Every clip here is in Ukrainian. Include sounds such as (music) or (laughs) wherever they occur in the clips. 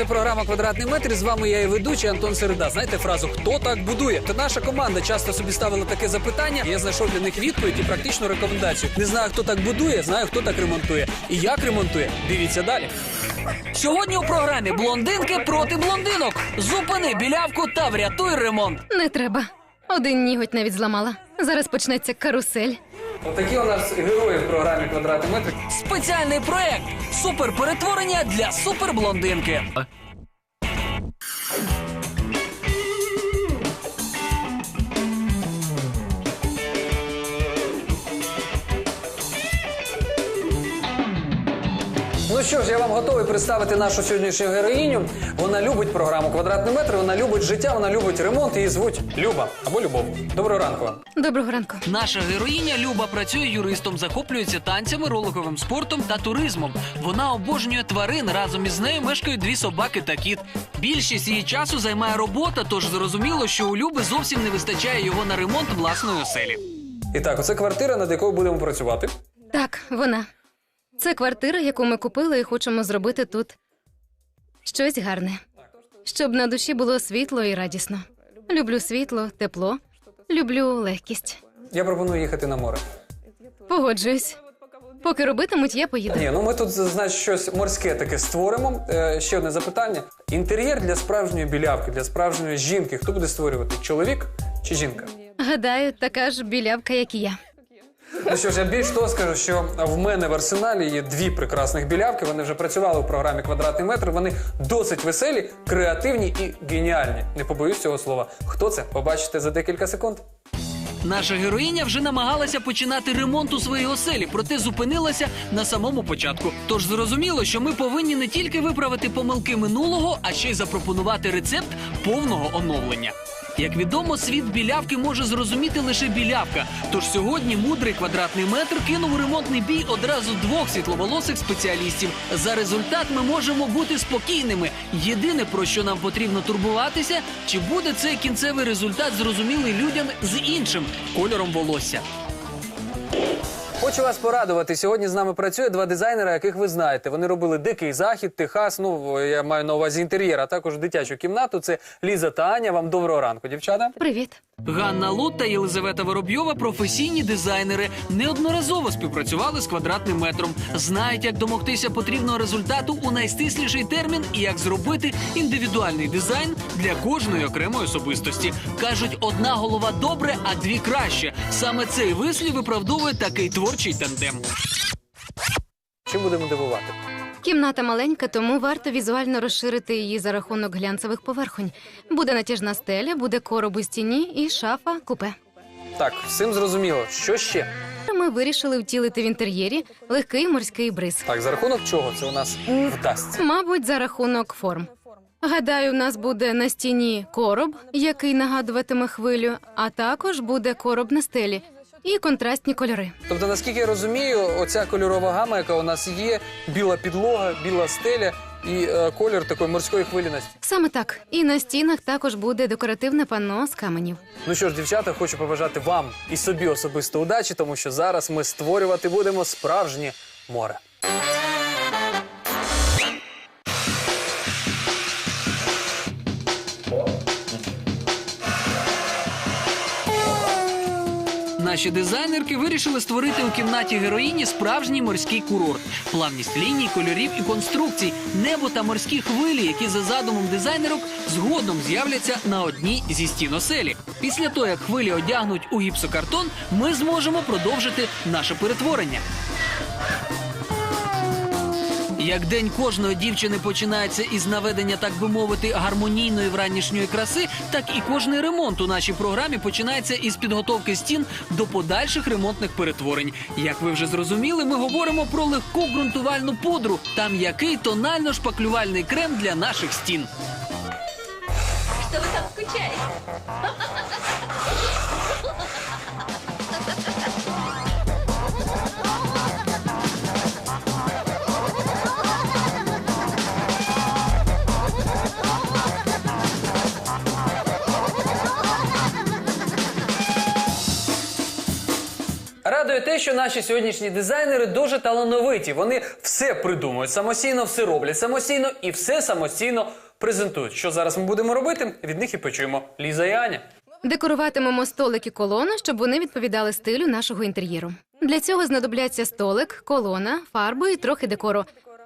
Це програма Квадратний метр. З вами я і ведучий Антон Середа. Знаєте фразу Хто так будує? Та наша команда часто собі ставила таке запитання. Я знайшов для них відповідь і практичну рекомендацію. Не знаю, хто так будує, знаю, хто так ремонтує. І як ремонтує. Дивіться далі. Сьогодні у програмі блондинки проти блондинок. Зупини білявку та врятуй ремонт. Не треба. Один ніготь навіть зламала. Зараз почнеться карусель. Отакі у нас герої в програмі Квадратний метр. Спеціальний проект суперперетворення для суперблондинки. Ну що ж, я вам готовий представити нашу сьогоднішню героїню. Вона любить програму Квадратний метр, вона любить життя, вона любить ремонт. Її звуть Люба або Любов. Доброго ранку вам. Доброго ранку. Наша героїня Люба працює юристом, захоплюється танцями, роликовим спортом та туризмом. Вона обожнює тварин. Разом із нею мешкають дві собаки та кіт. Більшість її часу займає робота, тож зрозуміло, що у Люби зовсім не вистачає його на ремонт власної оселі. І так, оце квартира, над якою будемо працювати. Так, вона. Це квартира, яку ми купили і хочемо зробити тут щось гарне. Щоб на душі було світло і радісно. Люблю світло, тепло, люблю легкість. Я пропоную їхати на море. Погоджуюсь. Поки робитимуть, я поїду. Ні, ну ми тут, значить, щось морське таке створимо. Е, ще одне запитання: інтер'єр для справжньої білявки, для справжньої жінки. Хто буде створювати? Чоловік чи жінка? Гадаю, така ж білявка, як і я. Ну що ж, я більш того скажу, що в мене в арсеналі є дві прекрасних білявки. Вони вже працювали у програмі Квадратний метр. Вони досить веселі, креативні і геніальні. Не побоюсь цього слова. Хто це? Побачите за декілька секунд. Наша героїня вже намагалася починати ремонт у своїй оселі, проте зупинилася на самому початку. Тож зрозуміло, що ми повинні не тільки виправити помилки минулого, а ще й запропонувати рецепт повного оновлення. Як відомо, світ білявки може зрозуміти лише білявка. Тож сьогодні мудрий квадратний метр кинув у ремонтний бій одразу двох світловолосих спеціалістів. За результат ми можемо бути спокійними. Єдине про що нам потрібно турбуватися, чи буде цей кінцевий результат зрозумілий людям з іншим кольором волосся. Хочу вас порадувати. Сьогодні з нами працює два дизайнера, яких ви знаєте. Вони робили дикий захід, Техас. Ну я маю на увазі інтер'єр, а також дитячу кімнату. Це Ліза та Аня. Вам доброго ранку, дівчата. Привіт. Ганна Лут та Єлизавета Воробйова професійні дизайнери неодноразово співпрацювали з квадратним метром. Знають, як домогтися потрібного результату у найстисліший термін і як зробити індивідуальний дизайн для кожної окремої особистості. кажуть, одна голова добре, а дві краще. Саме цей вислів виправдовує такий творчий тандем. Чим будемо дивувати? Кімната маленька, тому варто візуально розширити її за рахунок глянцевих поверхонь. Буде натяжна стеля, буде короб у стіні і шафа купе. Так, всім зрозуміло. Що ще? Ми вирішили втілити в інтер'єрі легкий морський бриз. Так, за рахунок чого це у нас вдасться? Мабуть, за рахунок форм. Гадаю, у нас буде на стіні короб, який нагадуватиме хвилю, а також буде короб на стелі і контрастні кольори. Тобто, наскільки я розумію, оця кольорова гама, яка у нас є, біла підлога, біла стеля і е, колір такої морської хвиліності. Саме так. І на стінах також буде декоративне панно з каменів. Ну що ж, дівчата, хочу побажати вам і собі особисто удачі, тому що зараз ми створювати будемо справжнє море. Наші дизайнерки вирішили створити у кімнаті героїні справжній морський курорт, плавність ліній, кольорів і конструкцій, небо та морські хвилі, які за задумом дизайнерок згодом з'являться на одній зі стін оселі. Після того, як хвилі одягнуть у гіпсокартон, ми зможемо продовжити наше перетворення. Як день кожної дівчини починається із наведення, так би мовити, гармонійної вранішньої краси, так і кожний ремонт у нашій програмі починається із підготовки стін до подальших ремонтних перетворень. Як ви вже зрозуміли, ми говоримо про легку ґрунтувальну пудру та м'який тонально-шпаклювальний крем для наших стін. Что вы там скучаете? Радий радує те, що наші сьогоднішні дизайнери дуже талановиті. Вони все придумують самостійно, все роблять самостійно і все самостійно презентують. Що зараз ми будемо робити? Від них і почуємо. Ліза і Аня. Декоруватимемо столик і колону, щоб вони відповідали стилю нашого інтер'єру. Для цього знадобляться столик, колона, фарби і трохи декору.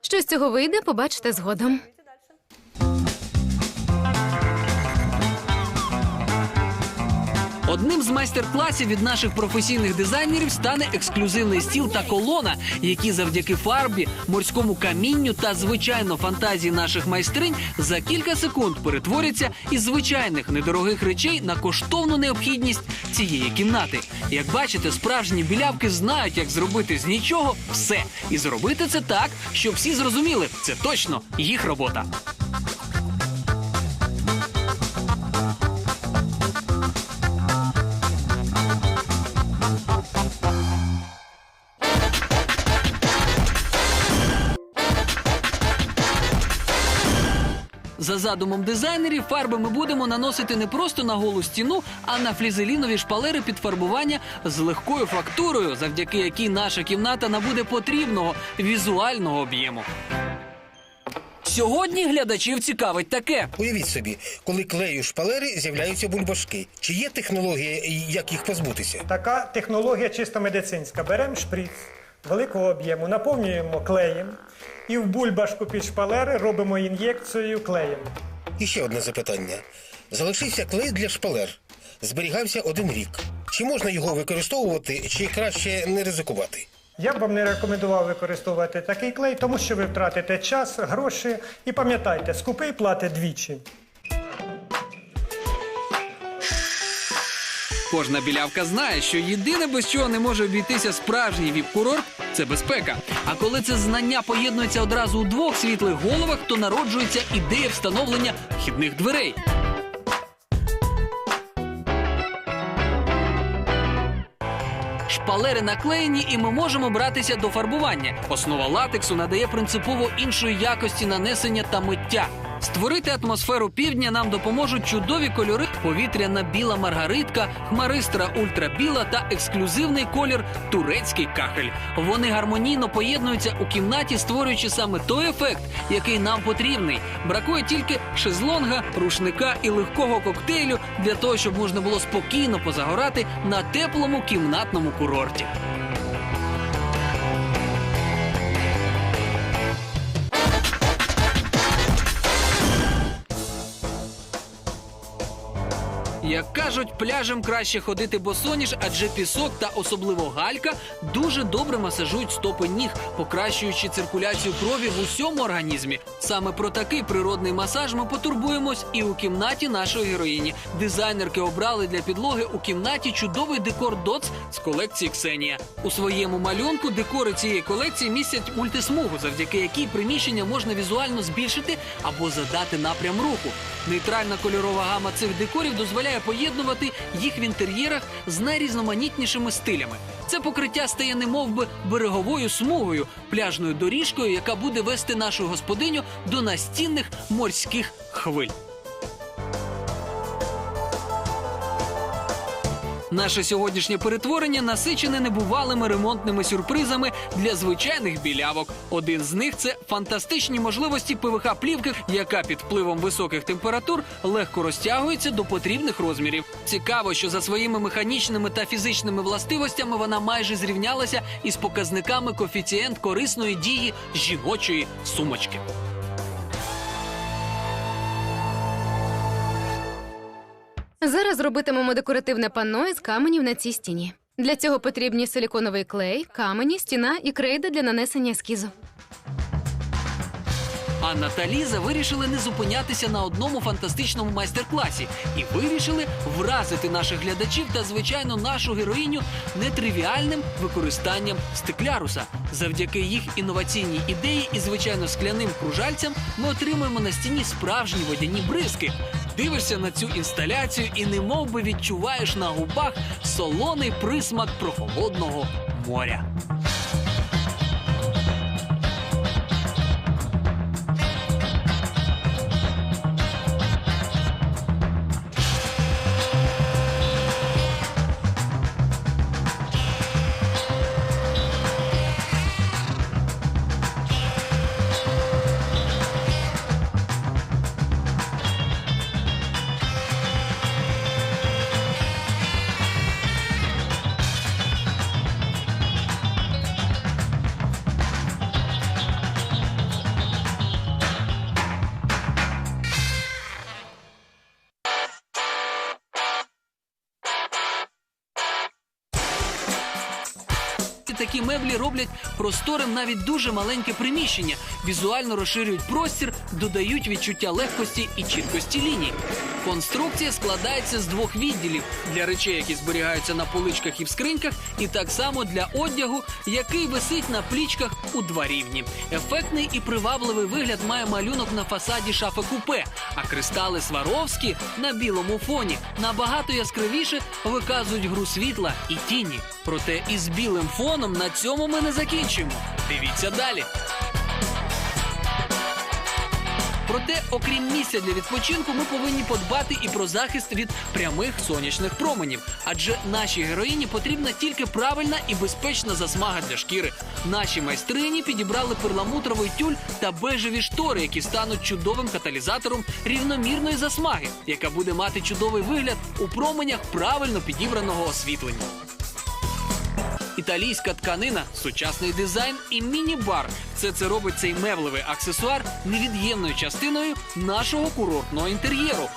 Що з цього вийде, побачите згодом. Одним з майстер-класів від наших професійних дизайнерів стане ексклюзивний стіл та колона, які завдяки фарбі, морському камінню та звичайно фантазії наших майстринь за кілька секунд перетворяться із звичайних недорогих речей на коштовну необхідність цієї кімнати. Як бачите, справжні білявки знають, як зробити з нічого все, і зробити це так, щоб всі зрозуміли, це точно їх робота. За задумом дизайнерів, фарби ми будемо наносити не просто на голу стіну, а на флізелінові шпалери під фарбування з легкою фактурою, завдяки якій наша кімната набуде потрібного візуального об'єму. Сьогодні глядачів цікавить таке. Уявіть собі, коли клею шпалери з'являються бульбашки. Чи є технологія, як їх позбутися? Така технологія чисто медицинська. Беремо шприц великого об'єму, наповнюємо клеєм і в бульбашку під шпалери робимо ін'єкцію клеєм. І ще одне запитання: залишився клей для шпалер. Зберігався один рік. Чи можна його використовувати, чи краще не ризикувати? Я б вам не рекомендував використовувати такий клей, тому що ви втратите час, гроші і пам'ятайте, скупий платить двічі. Кожна білявка знає, що єдине без чого не може обійтися справжній віп-курорт це безпека. А коли це знання поєднується одразу у двох світлих головах, то народжується ідея встановлення вхідних дверей. Шпалери наклеєні, і ми можемо братися до фарбування. Основа латексу надає принципово іншої якості нанесення та миття. Створити атмосферу півдня нам допоможуть чудові кольори: повітряна біла маргаритка, хмаристра ультрабіла та ексклюзивний колір турецький кахель. Вони гармонійно поєднуються у кімнаті, створюючи саме той ефект, який нам потрібний. Бракує тільки шезлонга, рушника і легкого коктейлю для того, щоб можна було спокійно позагорати на теплому кімнатному курорті. Як кажуть, пляжем краще ходити босоніж, адже пісок та особливо галька дуже добре масажують стопи ніг, покращуючи циркуляцію крові в усьому організмі. Саме про такий природний масаж ми потурбуємось і у кімнаті нашої героїні. Дизайнерки обрали для підлоги у кімнаті чудовий декор доц з колекції Ксенія. У своєму малюнку декори цієї колекції містять мультисмугу, завдяки якій приміщення можна візуально збільшити або задати напрям руху. Нейтральна кольорова гама цих декорів дозволяє поєднувати їх в інтер'єрах з найрізноманітнішими стилями. Це покриття стає немовби береговою смугою, пляжною доріжкою, яка буде вести нашу господиню до настінних морських хвиль. Наше сьогоднішнє перетворення насичене небувалими ремонтними сюрпризами для звичайних білявок. Один з них це фантастичні можливості ПВХ плівки, яка під впливом високих температур легко розтягується до потрібних розмірів. Цікаво, що за своїми механічними та фізичними властивостями вона майже зрівнялася із показниками коефіцієнт корисної дії жіночої сумочки. Зараз робитимемо декоративне панно із каменів на цій стіні. Для цього потрібні силіконовий клей, камені, стіна і крейда для нанесення ескізу. Анна та Ліза вирішили не зупинятися на одному фантастичному майстер-класі і вирішили вразити наших глядачів та, звичайно, нашу героїню нетривіальним використанням стекляруса. Завдяки їх інноваційній ідеї і, звичайно, скляним кружальцям ми отримуємо на стіні справжні водяні бризки. Дивишся на цю інсталяцію і немов би відчуваєш на губах солоний присмак прохолодного моря. Такі меблі роблять просторим навіть дуже маленьке приміщення, візуально розширюють простір, додають відчуття легкості і чіткості ліній. Конструкція складається з двох відділів для речей, які зберігаються на поличках і в скриньках, і так само для одягу, який висить на плічках у два рівні. Ефектний і привабливий вигляд має малюнок на фасаді шафи купе, а кристали Сваровські на білому фоні набагато яскравіше виказують гру світла і тіні. Проте із білим фоном на цьому ми не закінчуємо. Дивіться далі. Проте, окрім місця для відпочинку, ми повинні подбати і про захист від прямих сонячних променів. Адже нашій героїні потрібна тільки правильна і безпечна засмага для шкіри. Наші майстрині підібрали перламутровий тюль та бежеві штори, які стануть чудовим каталізатором рівномірної засмаги, яка буде мати чудовий вигляд у променях правильно підібраного освітлення. Італійська тканина, сучасний дизайн і міні-бар. Все це робить цей меблевий аксесуар невід'ємною частиною нашого курортного інтер'єру.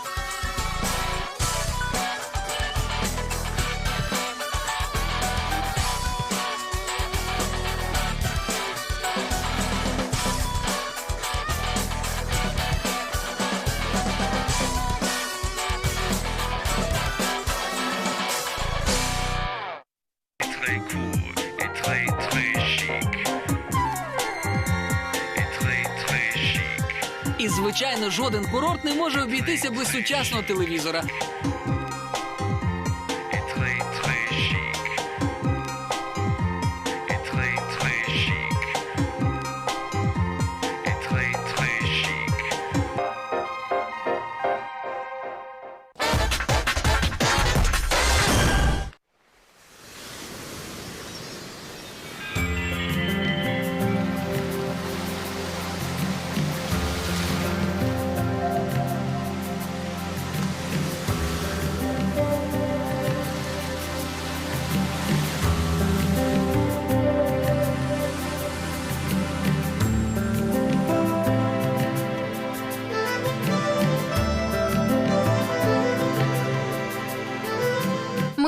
Жоден курорт не може обійтися без сучасного телевізора.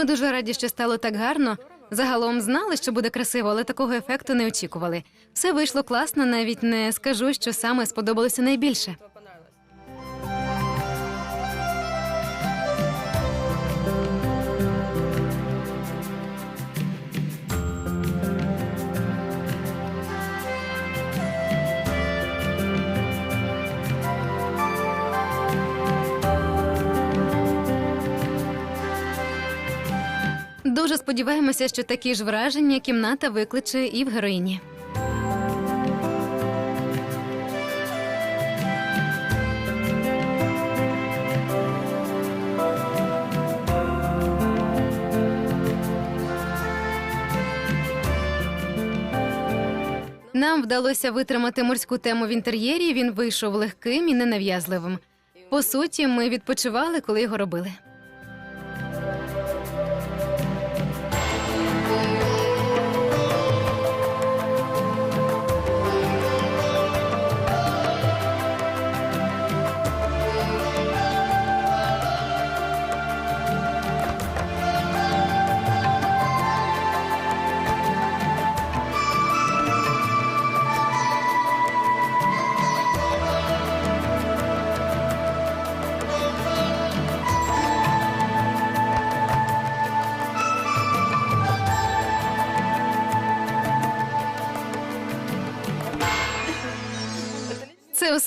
Ми дуже раді, що стало так гарно. Загалом знали, що буде красиво, але такого ефекту не очікували. Все вийшло класно, навіть не скажу, що саме сподобалося найбільше. Дуже сподіваємося, що такі ж враження кімната викличе і в героїні. Нам вдалося витримати морську тему в інтер'єрі. Він вийшов легким і ненав'язливим. По суті, ми відпочивали, коли його робили.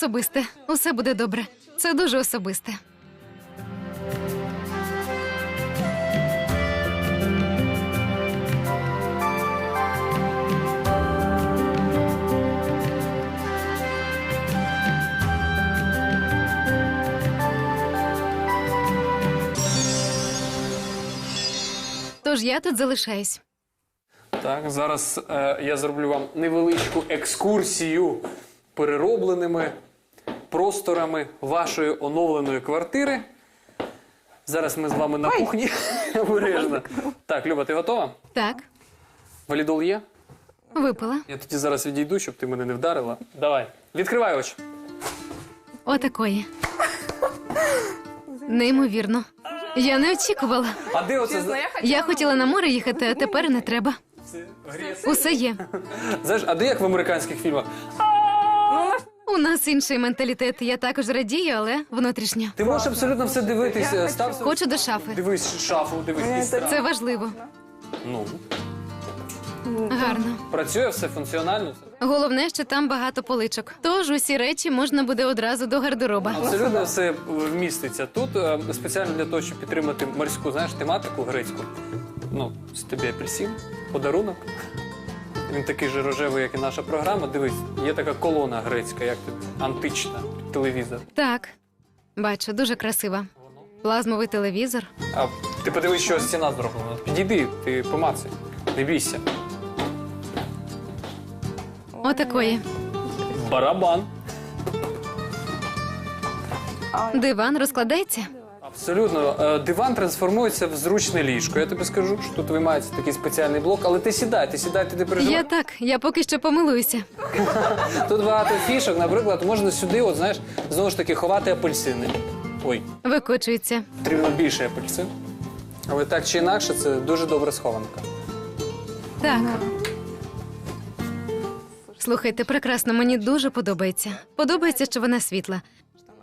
Особисте. Усе буде добре. Це дуже особисте. Тож я тут залишаюсь. Так, зараз е, я зроблю вам невеличку екскурсію переробленими просторами вашої оновленої квартири. Зараз ми з вами на кухні. (laughs) Обережно. Так, Люба, ти готова? Так, Валідол є? випила. Я тоді зараз відійду, щоб ти мене не вдарила. Давай, відкривай очі. Отакої. Неймовірно. Я не очікувала. А де оце? за- Я хотіла на море їхати, а тепер не треба. Усе є. Знаєш, а де як в американських фільмах? У нас інший менталітет. Я також радію, але внутрішньо. Ти можеш абсолютно все дивитися. Став Хочу до шафи. дивись шафу, дивись. Це важливо. Ну Гарно. працює все функціонально. Головне, що там багато поличок. Тож усі речі можна буде одразу до гардероба. Абсолютно все вміститься тут е, спеціально для того, щоб підтримати морську знаєш, тематику грецьку. Ну, з тобі апельсин, подарунок. Він такий же рожевий, як і наша програма. Дивись, є така колона грецька, як тут антична, телевізор. Так, бачу, дуже красива. Плазмовий телевізор. А ти подивись, що стіна зроблена. Підійди, ти помацай, не бійся. Отакої. Барабан. Диван розкладається. Абсолютно. Е, Диван трансформується в зручне ліжко. Я тобі скажу, що тут виймається такий спеціальний блок, але ти сідай, ти сідай, ти не переживай. Я так, я поки що помилуюся. (laughs) Тут багато фішок. Наприклад, можна сюди, от знаєш, знову ж таки, ховати апельсини. Ой, Викочується. потрібно більше апельсин. Але так чи інакше, це дуже добра схованка. Так. Слухайте, прекрасно, мені дуже подобається. Подобається, що вона світла.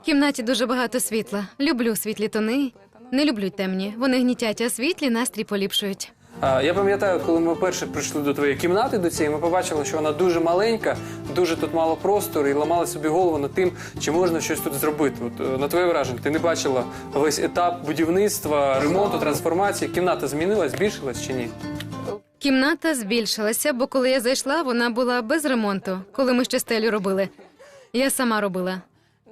В кімнаті дуже багато світла. Люблю світлі тони. Не люблю темні. Вони гнітять, а світлі настрій поліпшують. А, я пам'ятаю, коли ми вперше прийшли до твоєї кімнати, до цієї, ми побачили, що вона дуже маленька, дуже тут мало простору, і ламали собі голову над тим, чи можна щось тут зробити. От е, на твоє враження, ти не бачила весь етап будівництва, ремонту, трансформації. Кімната змінилась, збільшилась чи ні? Кімната збільшилася, бо коли я зайшла, вона була без ремонту, коли ми ще стелю робили. Я сама робила.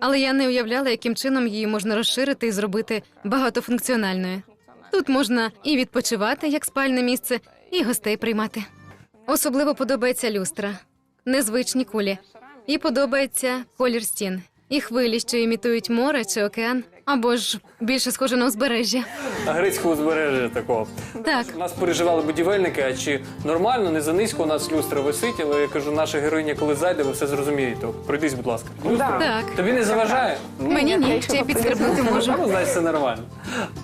Але я не уявляла, яким чином її можна розширити і зробити багатофункціональною. Тут можна і відпочивати як спальне місце, і гостей приймати. Особливо подобається люстра, незвичні кулі. І подобається колір стін. І хвилі, що імітують море чи океан, або ж більше схоже на узбережжя. А грецького узбережжя такого. Так, У нас переживали будівельники, а чи нормально, не занизько у нас люстра висить, але я кажу, наша героїня, коли зайде, ви все зрозумієте. Пройдись, будь ласка. Люстра? так. Тобі не заважає? Мені ні, ще й підскрипнути (laughs) можу. Ну, значить, все нормально.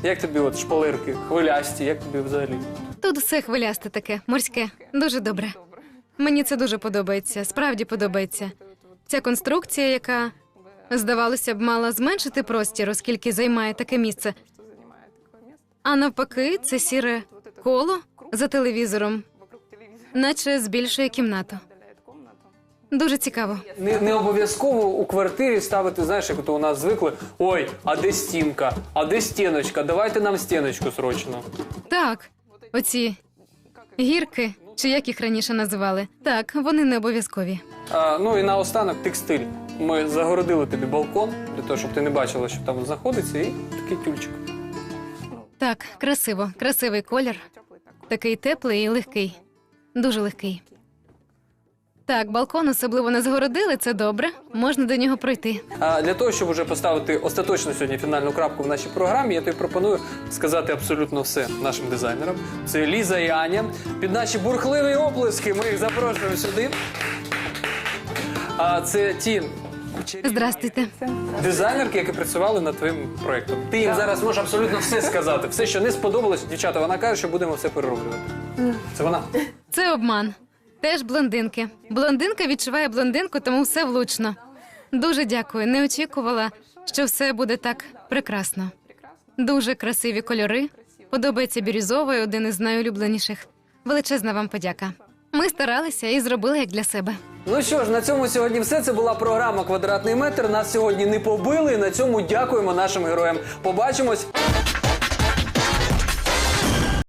Як тобі от шпалерки, хвилясті, як тобі взагалі? Тут все хвилясте таке, морське. Дуже добре. Мені це дуже подобається, справді подобається. Ця конструкція, яка, здавалося б, мала зменшити простір, оскільки займає таке місце. А навпаки, це сіре коло за телевізором, наче збільшує кімнату. Дуже цікаво. Не, не обов'язково у квартирі ставити, знаєш, як то у нас звикли. Ой, а де стінка? А де стіночка? Давайте нам стіночку срочно. Так, оці гірки, чи як їх раніше називали, так, вони не обов'язкові. А, ну і наостанок текстиль. Ми загородили тобі балкон для того, щоб ти не бачила, що там знаходиться, і такий тюльчик. Так, красиво, красивий колір. Такий теплий і легкий. Дуже легкий. Так, балкон особливо не загородили, це добре. Можна до нього пройти. А для того, щоб вже поставити остаточно сьогодні фінальну крапку в нашій програмі, я тобі пропоную сказати абсолютно все нашим дизайнерам. Це Ліза і Аня. Під наші бурхливі оплески ми їх запрошуємо сюди. А це ті Здрастуйте. дизайнерки, які працювали над твоїм проєктом. Ти їм зараз можеш абсолютно все сказати. Все, що не сподобалось, дівчата, вона каже, що будемо все перероблювати. Це вона. Це обман. Теж блондинки. Блондинка відчуває блондинку, тому все влучно. Дуже дякую. Не очікувала, що все буде так прекрасно. Дуже красиві кольори. Подобається бірюзовий, один із найулюбленіших. Величезна вам подяка. Ми старалися і зробили як для себе. Ну що ж, на цьому сьогодні все. Це була програма Квадратний метр. Нас сьогодні не побили. На цьому дякуємо нашим героям. Побачимось.